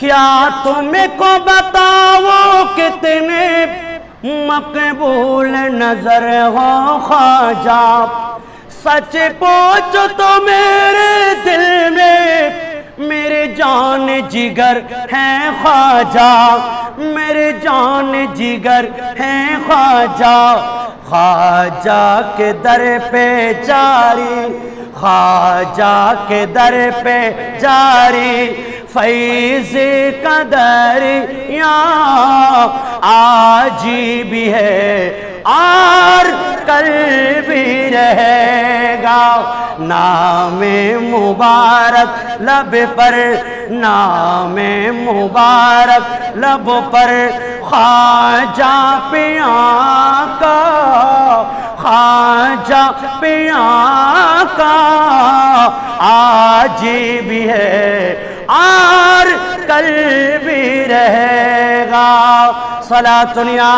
क्या तुमको बताओ कितने मकबूल नज़र हो ख्वाजा? सच पूछो तो मेरे दिल में मेरे जान जिगर है ख्वाजा। मेरे जान जिगर है ख्वाजा। ख्वाजा के दर पे जारी, ख्वाजा के दर पे जारी। فیض قدر یا آج بھی ہے، اور کل بھی رہے گا۔ نام مبارک، لب پر نام مبارک، لب پر خواجہ پیاں کا خواجہ پیاں کا آج بھی ہے और कल भी रहेगा सला दुनिया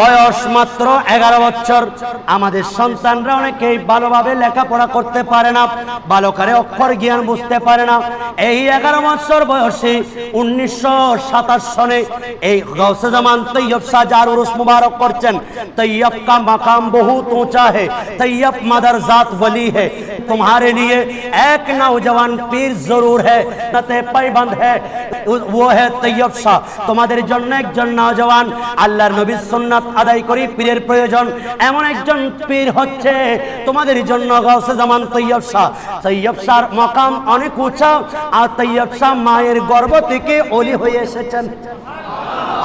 বয়স মাত্র এগারো বছর। আমাদের সন্তানরা অনেকেই ভালোভাবে লেখাপড়া করতে পারে না বালকারে অক্ষর জ্ঞান বুঝতে পারে না। এই এগারো বছর বয়সে উনিশশো সাতাশ সনে এই গৌসেজামান তৈয়ব সাজার উরুস মুবারক করছেন, তৈয়ব কা মাকাম বহুত উঁচা হে তৈয়ব মাদার জাত বলি হে तुम्हारे लिए एक नौजवान पीर जरूर है नते पैबंद है वो है তৈয়ব শাহ তোমাদের জন্য একজন নওজওয়ান আল্লাহর নবীর সুন্নাত আদায় করি পীরের প্রয়োজন এমন একজন পীর হচ্ছে তোমাদের জন্য গৌসে জামান তৈয়ব শাহ তৈয়ব শাহর মকাম অনেক উঁচা আর তৈয়ব শাহ মায়ের গর্ভ থেকে অলি হয়ে এসেছেন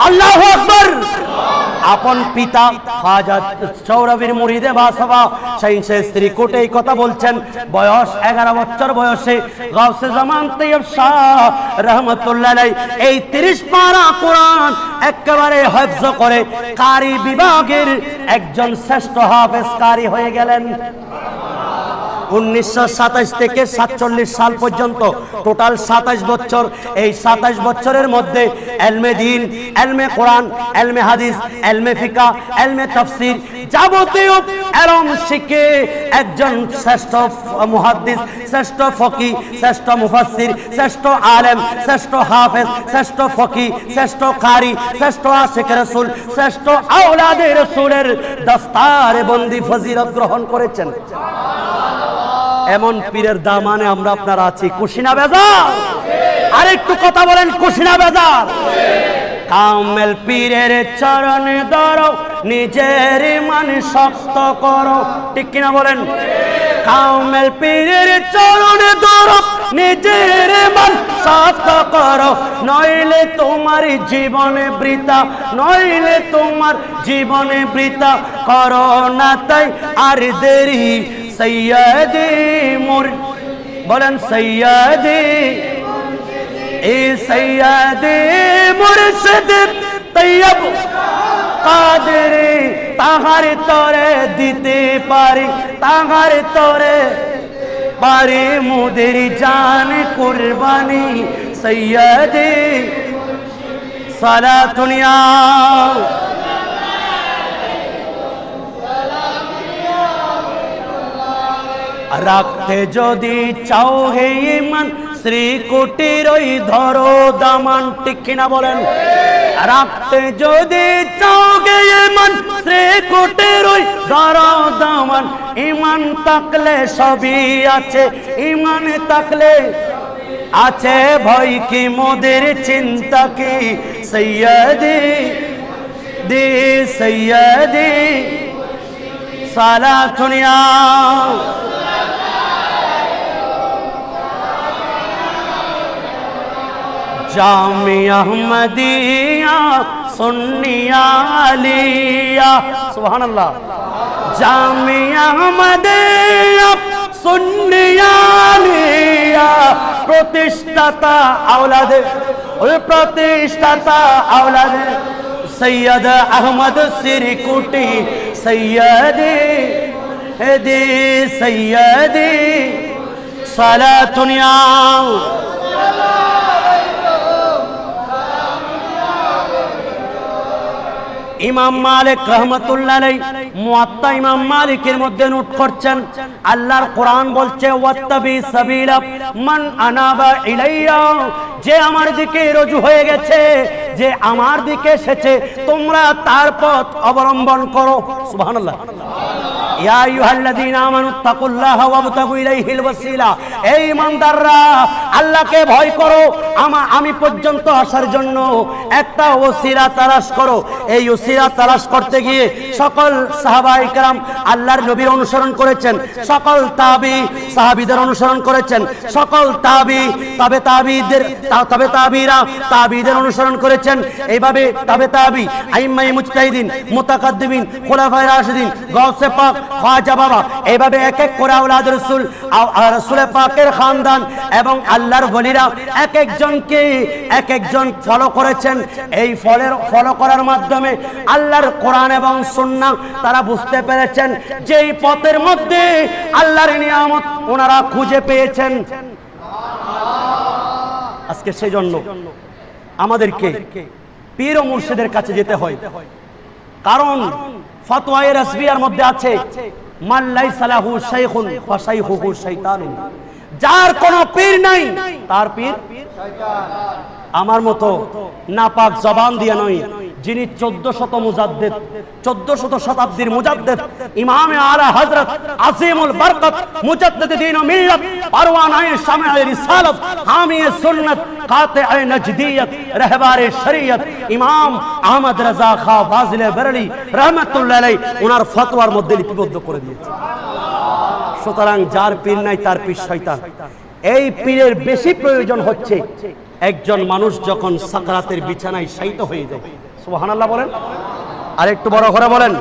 আল্লাহ আকবর। আপন পিতা খাজা সৌরভীর মুড়িদে বাসবা, সেই সে স্ত্রী কোটে এই কথা বলছেন, বয়স এগারো বছর বয়সে গাউসে জামান তৈয়ব শাহ রহমতুল্লাহ এই তিরিশ পারা কোরআন একেবারে হজ্জ করে, কারি বিভাগের একজন শ্রেষ্ঠ হাফেজ কারি হয়ে গেলেন। উনিশশো সাতাশ থেকে সাতচল্লিশ সাল পর্যন্ত টোটাল সাতাশ বছর। এই সাতাশ বছরের মধ্যে এলমে দিন, এলমে কোরআন, এলমে হাদিস, এলমে ফিকা, এলমে তফসির যাবতীয় এলম শিখে একজন শ্রেষ্ঠ মুহাদ্দিস, শ্রেষ্ঠ ফকি, শ্রেষ্ঠ মুফাসসির, শ্রেষ্ঠ আলেম, শ্রেষ্ঠ হাফেজ, শ্রেষ্ঠ ফকি, শ্রেষ্ঠ কারি, শ্রেষ্ঠ আশিক রসুল, শ্রেষ্ঠ আওলাদে রসুলের দস্তারে বন্দি ফজিলত গ্রহণ করেছেন। এমন পীরের দামানে আমরা আপনার আছি। কুশিনা বেজার। আর একটু কথা বলেন, কুশিনা বেজার। কামেল পীরের চরণ ধরো, নিজের মান শক্ত করো। ঠিক কিনা বলেন? কামেল পীরের চরণ ধরো, নিজের মান শক্ত করো। নইলে তোমার জীবনে বৃতা নইলে তোমার জীবনে বৃতা করো না তাই আর দেরি সৈয়দে মুর, বলেন সৈয়দে, এ সৈয়দে মুর্শিদ তৈয়ব কাদরে তাহার তরে দিতে পারি, তাহার তরে পারে মোদের জান কুরবানি। সৈয়দে সালা দুনিয়া রাখতে যদি চাও হে ইমান শ্রী কুটির ওই ধরো দামান, ঠিক কিনা বলেন? রাখতে যদি চাও গে ইমান শ্রী কুটির ওই ধরো দামান, ইমান তাকলে সবই আছে, ইমান তাকলে আছে ভয় কি, মোদের চিন্তা কি? সৈয়দি, দে সৈয়দি সালা দুনিয়া জামিয়া আহমদিয়া সুন্নিয়া আলিয়া। সুবহানাল্লাহ। জামিয়া আহমদিয়া সুন্নিয়া আলিয়া। প্রতিষ্ঠাতা আওলাদে, ওই প্রতিষ্ঠাতা আওলাদে। সৈয়দ আহমদ সিরিকুটি, সৈয়দে দে সৈয়দে সালাতুন ইমাম মালিক রহমতুল্লাহ মুয়াত্তা ইমাম মালিকের মধ্যে নোট করছেন, আল্লাহর কোরআন বলছে, ওয়াত্তাবি সাবিলা মান আনাবা ইলাইয়া যে আমার দিকে রুজু হয়ে গেছে, যে আমার দিকে এসেছে, তোমরা তার পথ অবলম্বন করো। সুবহানাল্লাহ। ইয়া আইয়ুহাল্লাযীনা আমানু তাকুল্লাহ ওয়াবতাগু ইলাইহিল ওয়াসিলা। এই ইমানদাররা, আল্লাহকে ভয় করো। আমা, আমি পর্যন্ত আসার জন্য একটা ওসিরা তালাশ করো। এই ওসিরা তালাশ করতে গিয়ে সকল সাহাবা ইকরাম আল্লাহর নবীর অনুসরণ করেছেন। সকল তাবি সাহাবিদের অনুসরণ করেছেন। সকল তাবি তবে তাবিদের, তবে তাবিরা তাবিদের অনুসরণ করেছেন। এইভাবে তবে তাবি আইম্মাই মুজতাহিদিন মুতাকাদ্দিমিন খোলাফায় রাশিদিন গৌসে পাক খাজা বাবা এইভাবে এক এক করে আওলাদ রসুল রসুল পাকের খানদান এবং আল্লাহর বলিরা এক একজনকে এক একজন ফলো করেছেন। এই ফলের ফলো করার মাধ্যমে আল্লাহর কোরআন এবং সুন্নাহ তারা বুঝতে পেরেছেন যে এই পথের মধ্যে আল্লাহর নিয়ামত ওনারা খুঁজে পেয়েছেন। আজকে সেই জন্য আমাদেরকে পীর ও মুর্শিদের কাছে যেতে হয়। কারণ ফতোয়ায়ে রাসবিয়ার মধ্যে আছে মাল্লাই সালাহু শাইখুন ফাসাইহুহু শাইতানুন। যার কোনো পীর নাই, তার পীর আমার মতো নাপাক জবান দিয়ে নয়। যিনি চোদ্দ শত মুজাদ্দেদ চোদ্দ শত শতাব্দীর মুজাদ্দেদ, ইমামে আলা হযরত আজিমুল বরকত, মুজাদ্দেদ দ্বীন ও মিল্লাত, পারওয়ানায়ে শামিআ রিসালাত হামি সুন্নাত, কাতিআ নজদিয়ত, রাহবারে শরীয়ত, ইমাম আহমদ রাজা খা ফাজিলে বেরলি রহমাতুল্লাহ আলাইহি ওনার ফতোয়ার মধ্যে লিপিবদ্ধ করে দিয়েছে। সুতরাং যার পীর নাই, তার পীর শয়তান। এই পীরের বেশি প্রয়োজন হচ্ছে, একজন মানুষ যখন সাকরাতের বিছানায় শায়িত হয়ে যায় সুবহানাল্লাহ বলেন। আর একটু বড় করে বলেন।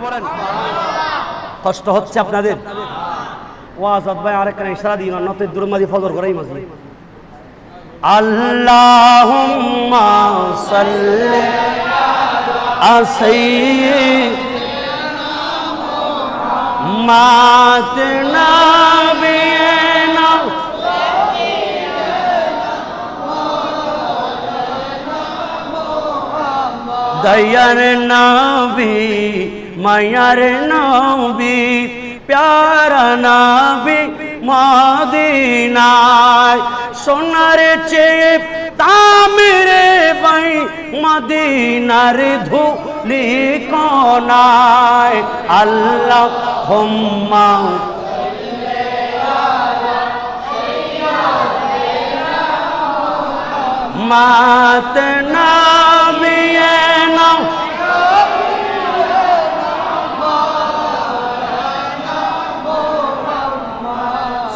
কষ্ট হচ্ছে আপনাদের। ওয়াজ ভাই আরেকখানে ইশারা দিন নতে দুরমাদি ফজর করাই মাঝে আল্লাহুম্মা সাল্লি আসিয়্যিদ মাতনা দয়ার নবী, মায়ার নবী, প্যারা নবী মদিনায়। সোনার চেয়ে তামিরে বাই মদিনার ধুলি কোনায়। আল্লাহ হোম্মা মাত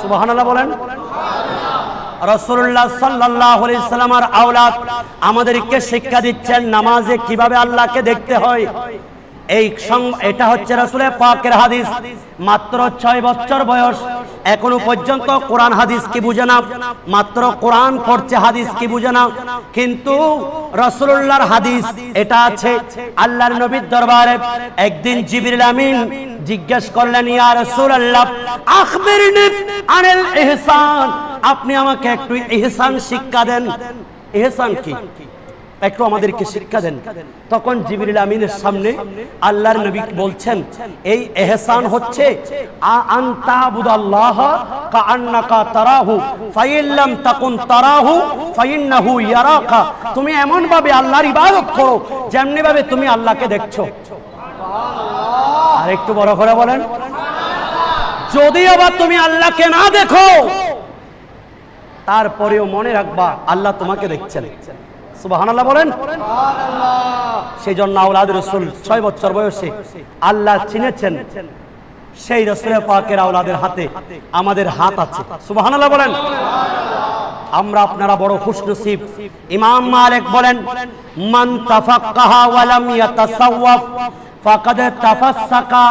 সুবহানাল্লাহ বলেন। রসুল্লাহ সাল্লাহ সাল্লামার আওলাদ আমাদেরকে শিক্ষা দিচ্ছেন নামাজে কীভাবে আল্লাহকে দেখতে হয়। এই এটা হচ্ছে রসুলের পাকের হাদিস। মাত্র ছয় বছর বয়স। এখনও পর্যন্ত কোরআন হাদিস কি বুঝে না? মাত্র কোরআন পড়ছে, হাদিস কি বুঝে না? কিন্তু রসুল্লাহর হাদিস এটা আছে আল্লাহর নবীর দরবারে। একদিন জিবরিল আমিন জিজ্ঞেস করলেন, ইয়া রাসূলুল্লাহ, আখবিরনি আনিল ইহসান। আপনি আমাকে একটু ইহসান শিক্ষা দেন। ইহসান কি? একটু আমাদেরকে শিক্ষা দেন। তখন জিবরিল আমিনের সামনে আল্লাহর নবী বলছেন এই এহসান হচ্ছে আ আনতা বুদাল্লাহ কাআন্নাকা তারাহু ফাইল্লাম তাকুন তারাহু ফাইন্নাহু ইয়ারাকা। তুমি এমন ভাবে আল্লাহর ইবাদত করো যেমনি ভাবে তুমি আল্লাহকে দেখছ। আর একটু বড় করে বলেন যদি আবার তুমি আল্লাহকে না দেখো তারপরেও মনে রাখবা আল্লাহ তোমাকে দেখছেন। আল্লাহ চিনেছেন। সেই রসুলের পাকের আউলাদের হাতে আমাদের হাত আছে। সুবহানাল্লাহ বলেন। আমরা আপনারা বড় খুশনসিব ইমাম মালিক বলেন, মান তাফাক্কাহা ফাকাদ তাফাসসাকা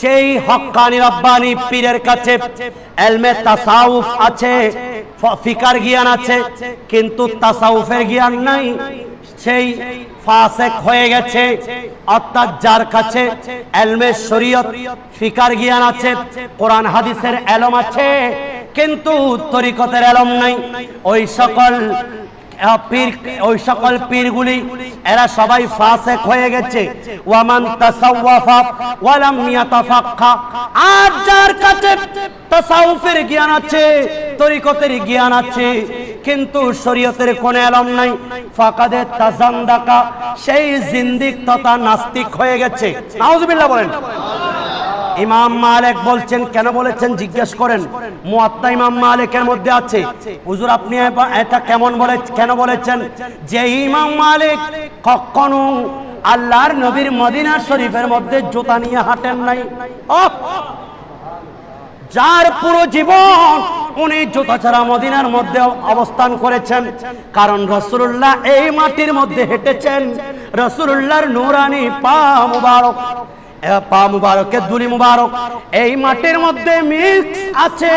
যেই হক্কানি রব্বানি পীরের কাছে এলমে তাসাউফ আছে ফিকার জ্ঞান আছে, কিন্তু তাসাউফের জ্ঞান নাই। সেই ফাসেক হয়ে গেছে, অর্থাৎ যার কাছে এলমে শরীয়ত ফিকার জ্ঞান আছে, কোরআন হাদিসের এলম আছে, কিন্তু তরিকতের এলম নাই। ওই সকল পীর, ওই সকল পীরগুলি, এরা সবাই ফাসেক হয়ে গেছে। ওয়ামান তাসাওয়াফা ওয়ালাম ইয়াতাফাক্কা। আর যার কাছে তাসাউফের জ্ঞান আছে, তরিকতের জ্ঞান আছে, কিন্তু শরীয়তের কোন এলম নাই। ফাকাদে তাজান্দাকা, সেই জিন্দিক তথা নাস্তিক হয়ে গেছে। নাউজুবিল্লাহ বলেন। ইমাম মালিক বলছেন, কেন বলেছেন? জিজ্ঞেস করেন। মুয়াত্তা ইমাম মালিকের মধ্যে আছে। হুজুর, আপনি এটা কেমন বলে কেন বলেছেন? যে ইমাম মালিক কখনো আল্লাহর নবীর মদিনা শরীফের মধ্যে জুতা নিয়ে হাঁটেন নাই! যার পুরো জীবন উনি জুতা ছাড়া মদিনার মধ্যে অবস্থান করেছেন। কারণ রসুল্লাহ এই মাটির মধ্যে হেঁটেছেন। রসুল্লাহর নুরানি পা মুবারক। পা মুবারকের দুলি মুবারক। এই মাটির মধ্যে মিক্স আছে।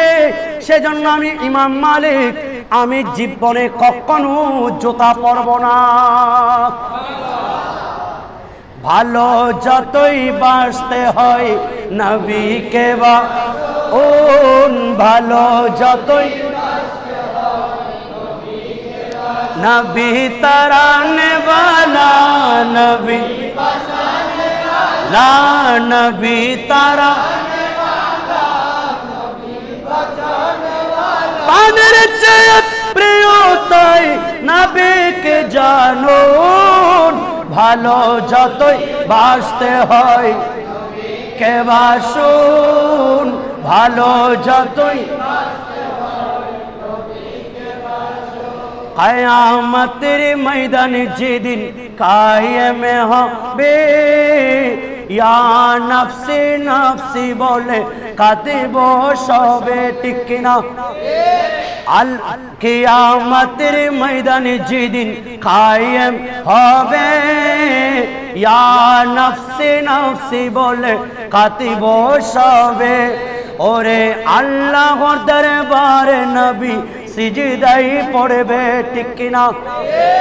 সেজন্য আমি ইমাম মালিক, আমি জীবনে কখনো জুতা পরব না। ভালো যতই বাঁচতে হয় নবীকে বা ওন ভালো যতই নবী তারানে বালা নবী নবী তারা। পানের চেয়ে প্রিয় তাই নবীকে জানো ভালো যতই বাসতে হয়, কে বাসুন, ভালো যতই কয়ামতের ময়দানে যেদিন কায়েম হবে ইয়া নফসি নফসি বলে কাঁদিব সবে ঠিক না আল কিয়ামতের ময়দানে যেদিন কায়েম হবে, ইয়া নফসি নফসি বলে কাঁদিব সবে। ওরে আল্লাহর দরবারে নবী সিজদাই পড়বে ঠিক কিনা?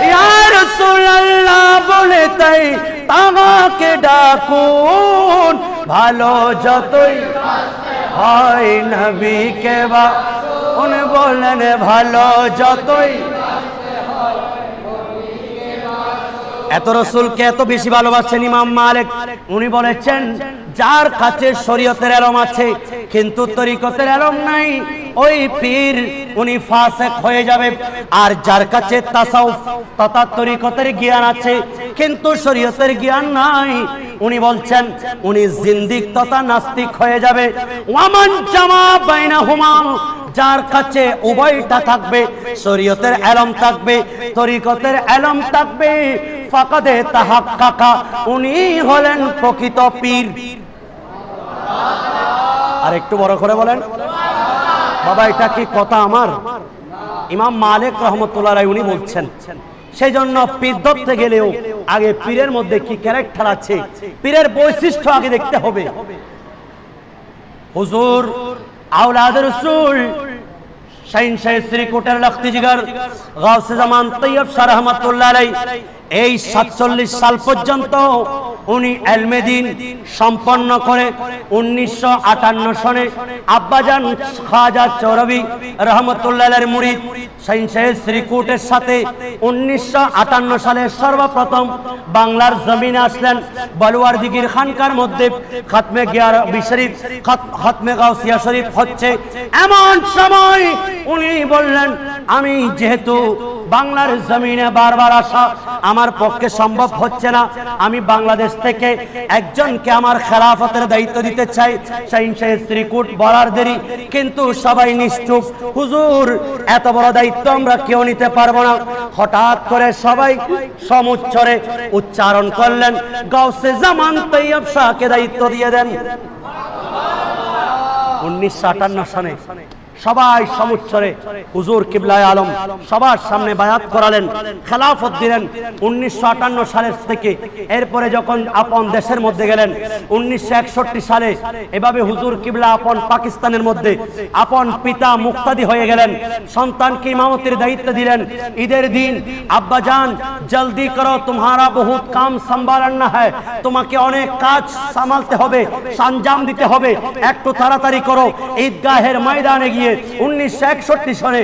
ইয়া রাসূলুল্লাহ, বলে তাই তামাকে ডাকুন। ভালো যতই হয় নবীকে বা উনি বললেন, ভালো যতই এত রসুলকে এত বেশি ভালোবাসেন ইমাম মালিক। উনি বলেছেন, যার কাছে শরীয়তের এলম আছে, কিন্তু তরিকতের এলম নাই, ওই পীর উনি ফাসেক হয়ে যাবে। আর যার কাছে তাসাউফ, তথা তরিকতের জ্ঞান আছে, কিন্তু শরীয়তের জ্ঞান নাই। উনি বলছেন, উনি জিন্দিক তথা নাস্তিক হয়ে যাবে। ওয়ামান জামা বাইনা হুমাম যার কাছে উভয়টা থাকবে, শরীয়তের এলম থাকবে, তরিকতের এলম থাকবে, ফাকাদে তাহাক্কাকা, উনি হলেন প্রকৃত পীর। আর একটু বড় করে বলেন, বাবা, এটা কি কথা আমার? ইমাম মালিক রহমতুল্লাহ রায় উনি বলছেন সেই জন্য পীর ধরতে গেলেও আগে পীরের মধ্যে কি ক্যারেক্টার আছে? পীরের বৈশিষ্ট্য আগে দেখতে হবে। হুজুর আওলাদ রসুল শাইন শাহ শ্রীকোটের সাতচল্লিশ সাল পর্যন্ত উনি এলমেদিন সম্পন্ন করে উনিশশো আটান্ন আব্বাজান শাহ সাথে উনিশশো আটান্ন সালে সর্বপ্রথম বাংলার জমিনে আসলেন বলুয়ার দিঘির খানকার মধ্যে খাতমে গিয়ার শরীফ, খাত- খাতমে গাউসিয়া শরীফ হচ্ছে এমন সময় উনি বললেন, আমি যেহেতু বাংলার জমিনে বারবার আসা, আমার পক্ষে সম্ভব হচ্ছে না। আমি বাংলাদেশ থেকে একজনকে আমার খেলাফতের দায়িত্ব দিতে চাই। শাহিন শাহের শ্রীকুট বলার দেরি। কিন্তু সবাই নিষ্ঠুপ হুজুর, এত বড় দায়িত্ব আমরা কেউ নিতে পারব না। হঠাৎ করে সবাই সমুচ্ছরে উচ্চারণ করলেন, গাউসে জামান তৈয়ব শাহকে দায়িত্ব দিয়ে দেন। উনিশশো আটান্ন সনে সবাই সমুচ্চরে হুজুর কিবলায় আলম সবার সামনে বায়াত করালেন, খেলাফত দিলেন উনিশশো আটান্ন সালের থেকে। এরপরে যখন আপন দেশের মধ্যে গেলেন, উনিশশো একষট্টি সালে এভাবে হুজুর কিবলা আপন পাকিস্তানের মধ্যে আপন পিতা মুক্তাদি হয়ে গেলেন, সন্তানকে ইমামতির দায়িত্ব দিলেন। ঈদের দিন, আব্বা যান জলদি করো, তোমারা বহুত কাম সম্ভালনা হয়, তোমাকে অনেক কাজ সামালতে হবে সঞ্জাম দিতে হবে, একটু তাড়াতাড়ি করো, ঈদগাহের ময়দানে গিয়ে গিয়ে উনিশশো একষট্টি সনে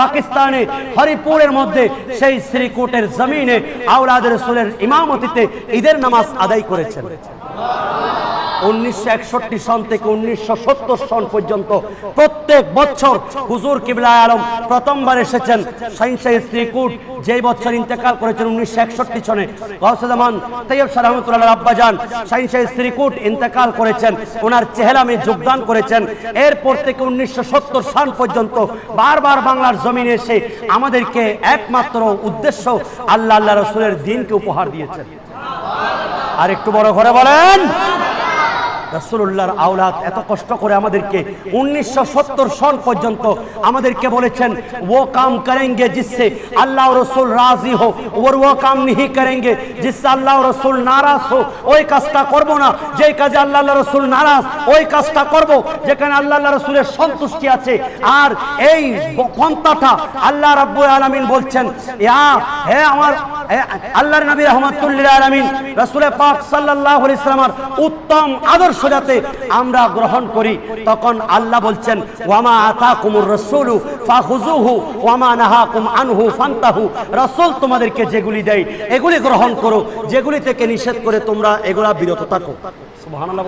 পাকিস্তানে হরিপুরের মধ্যে সেই শ্রীকোটের জমিনে আওলাদ রসুলের ইমামতিতে ঈদের নামাজ আদায় করেছেন। উনিশশো একষট্টি সন থেকে উনিশশো সত্তর সন পর্যন্ত প্রত্যেক বছর হুজুর কিবলা আলম প্রথমবার এসেছেন যেই বছর ইন্তেকাল করেছেন উনিশশো একষট্টি ইন্তেকাল করেছেন, ওনার চেহারামে যোগদান করেছেন। এরপর থেকে উনিশশো সত্তর সাল পর্যন্ত বারবার বাংলার জমিনে এসে আমাদেরকে একমাত্র উদ্দেশ্য আল্লাহ আল্লাহ রসুলের দিনকে উপহার দিয়েছেন। আর একটু বড় ঘরে বলেন রাসুল্লাহর আওলাদ এত কষ্ট করে আমাদেরকে উনিশশো সন পর্যন্ত আমাদেরকে বলেছেন, ও কাম করেঙ্গে জিসে আল্লাহ রসুল রাজি হো ওর ও কাম নিহি করেঙ্গে। জিসে আল্লাহ রসুল নারাজ হো ওই কাজটা করব না। যে কাজে আল্লাহ রসুল নারাজ, ওই কাজটা করব। যেখানে আল্লাহ রসুলের সন্তুষ্টি আছে। আর এই পন্থাটা আল্লাহ রাব্বুল আলমিন বলছেন, ইয়া, হে আমার আল্লাহর নবী রহমতুল্লিল আলমিন রসুল পাক সাল্লাহ ইসলামার উত্তম আদর্শ যাতে আমরা গ্রহণ করি, তখন আল্লাহ বলছেন, ওয়ামা আতাকুমুর রাসূলু ফাখুযুহু, ওয়ামা নাহাকুম আনহু ফান্তাহু। রসুল তোমাদেরকে যেগুলি দেয়, এগুলি গ্রহণ করো, যেগুলি থেকে নিষেধ করে তোমরা এগুলা বিরত থাকো। সুবহানাল্লাহ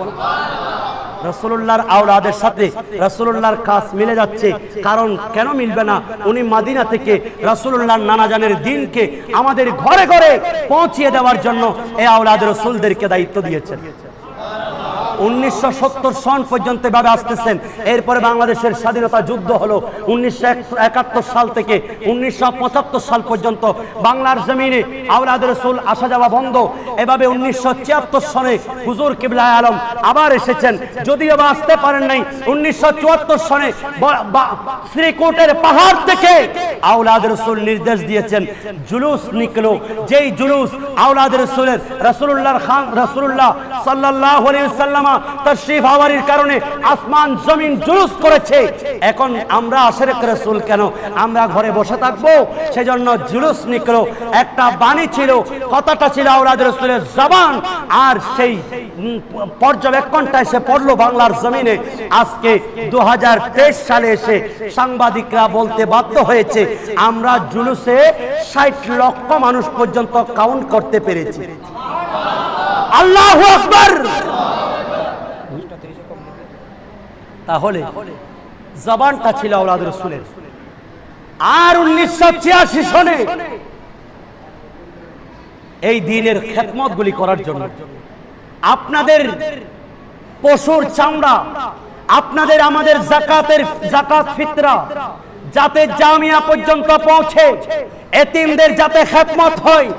রসুল্লাহর আওলাদের সাথে রসুল্লাহর কাজ মিলে যাচ্ছে। কারণ কেন মিলবে না? উনি মাদিনা থেকে রসুল্লাহর নানাজানের দিনকে আমাদের ঘরে ঘরে পৌঁছিয়ে দেওয়ার জন্য এই আওলাদ রসুলদেরকে দায়িত্ব দিয়েছেন। উনিশশো সত্তর সন পর্যন্ত এভাবে আসতেছেন। এরপরে বাংলাদেশের স্বাধীনতা যুদ্ধ হলো উনিশশো একাত্তর সাল থেকে উনিশশো পঁচাত্তর সাল পর্যন্ত। বাংলার জমিনে আসা যাওয়া বন্ধ। এভাবে উনিশশো ছিয়াত্তর সনে হুজুর কিবলা আলম আবার এসেছেন। যদিও বা আসতে পারেন নাই, উনিশশো চুয়াত্তর সনে শ্রীকোটের পাহাড় থেকে আওলাদ রসুল নির্দেশ দিয়েছেন, জুলুস নিকলো। যেই জুলুস আওলাদ রসুলের রসুল্লাহর খান রসুল্লাহ সাল্লাহ সাল্লামা তশরিফ হওয়ারির কারণে আসমান, জমিন জুলুস করেছে। এখন আমরা আশেরেক রসুল কেন? আমরা ঘরে বসে থাকব? সেজন্য জুলুস নিকলো একটা বাণী ছিল, কথাটা ছিল আওলাদ রসুলের জবান। আর সেই পর্যবেক্ষণটা এসে পড়ল বাংলার জমিনে। আজকে দু হাজার তেইশ সালে এসে সাংবাদিকরা বলতে বাধ্য হয়েছে, আমরা জুলুসে ষাট লক্ষ মানুষ পর্যন্ত কাউন্ট করতে পেরেছি। আল্লাহ আকবর! তাহলে জবানটা ছিল আওলাদ রসুলের। আর উনিশশো ছিয়াশি সনে এই দিনের খেদমত গুলি করার জন্য। আপনাদের পশুর চামড়া আপনাদের আমাদের জাকাতের জাকাত ফিতরা যাতে জামিয়া পর্যন্ত পৌঁছে। এতিমদের যাতে খেদমত হয়।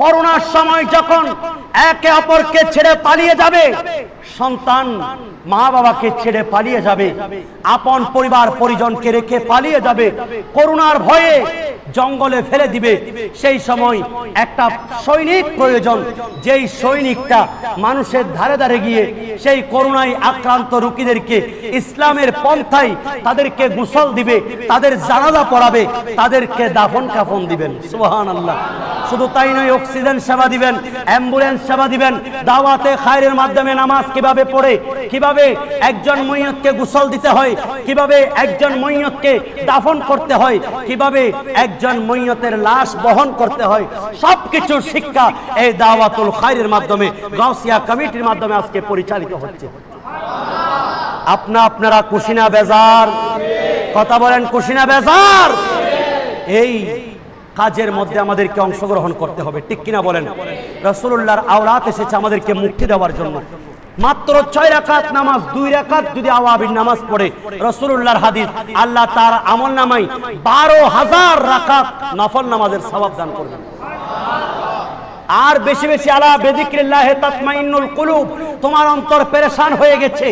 করোনার সময় যখন একে অপরকে ছেড়ে পালিয়ে যাবে সন্তান মা বাবাকে ছেড়ে পালিয়ে যাবে। আপন পরিবার, পরিজনকে রেখে পালিয়ে যাবে। করোনার ভয়ে জঙ্গলে ফেলে দিবে। সেই সময় একটা সৈনিক প্রয়োজন। যেই সৈনিকটা মানুষের ধারে ধারে গিয়ে সেই করোনায় আক্রান্ত রুগীদেরকে ইসলামের পন্থায় তাদেরকে গোসল দিবে, তাদের জানাজা পড়াবে, তাদেরকে দাফন কাফন দিবেন। সুহান আল্লাহ শুধু তাই নয়, অক্সিজেন সেবা দিবেন, অ্যাম্বুলেন্স সেবা দিবেন, দাওয়াতে খায়ের মাধ্যমে নামাজ কীভাবে পড়ে, কীভাবে একজন মৈয়তকে গোসল দিতে হয়, কীভাবে একজন মৈয়তকে দাফন করতে হয়, কীভাবে একজন মৈয়তের লাশ বহন করতে হয়, সবকিছুর শিক্ষা এই দাওয়াতুল খায়রের মাধ্যমে, গাউসিয়া কমিটির মাধ্যমে আজকে পরিচালিত হচ্ছে। আপনা আপনারা কুশিনা বেজার, কথা বলেন কুশিনা বেজার। এই কাজের মধ্যে আমাদেরকে অংশগ্রহণ করতে হবে, ঠিক কিনা বলেন? রসুল্লাহর আওলাত এসেছে আমাদেরকে মুক্তি দেওয়ার জন্য। মাত্র ছয় রাকাত নামাজ, দুই রাকাত যদি আওয়াবির নামাজ পড়ে রসুল্লাহর হাদিস, আল্লাহ তার আমল নামাই বারো হাজার রাকাত নফল নামাজের সবাব দান করবেন। আর বেশি বেশি আলা বেদিক্রিল্লাহে তাতমাইন্নুল কুলুব, তোমার অন্তর পেরেশান হয়ে গেছে।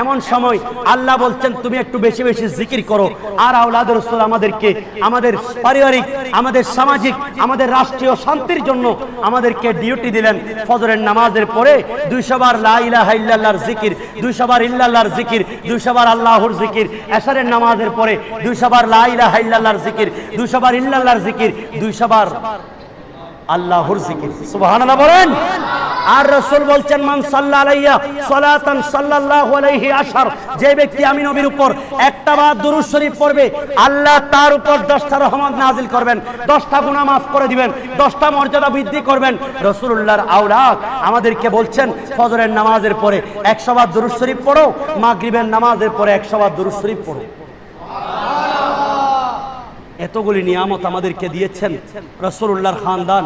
এমন সময় আল্লাহ বলছেন, তুমি একটু বেশি বেশি জিকির করো। আর আওলাদ রসুল আমাদেরকে, আমাদের পারিবারিক, আমাদের সামাজিক, আমাদের রাষ্ট্রীয় শান্তির জন্য আমাদেরকে ডিউটি দিলেন। ফজরের নামাজের পরে বার লা ইলাহা ইল্লাল্লাহর জিকির, দুইশো বার ইল্লাল্লাহর জিকির, দুইশো বার আল্লাহর জিকির। এশারের নামাজের পরে দুইশো বার লা ইলাহা ইল্লাল্লাহর জিকির, দুইশো বার ইল্লাল্লাহর জিকির, দুইশো বার আল্লাহর জিকির। সুবহানাল্লাহ বলেন। আর রাসূল বলছেন, মান সাল্লা আলাইয়া সালাতান সাল্লাল্লাহু আলাইহি আশার যে ব্যক্তি আমি নবীর উপর একটা বার দুরূদ শরীফ পড়বে, আল্লাহ তার উপর 10টা রহমত নাজিল করবেন 10টা গুনাহ মাফ করে দিবেন 10টা মর্যাদা বৃদ্ধি করবেন। রাসূলুল্লাহর আওলাদ আমাদেরকে বলছেন, ফজরের নামাজের পরে 100 বার দুরূদ শরীফ পড়ো, মাগরিবের নামাজের পরে 100 বার দুরূদ শরীফ পড়ো। এতগুলি নিয়ামত আমাদেরকে দিয়েছেন রসুল্লাহর খানদান।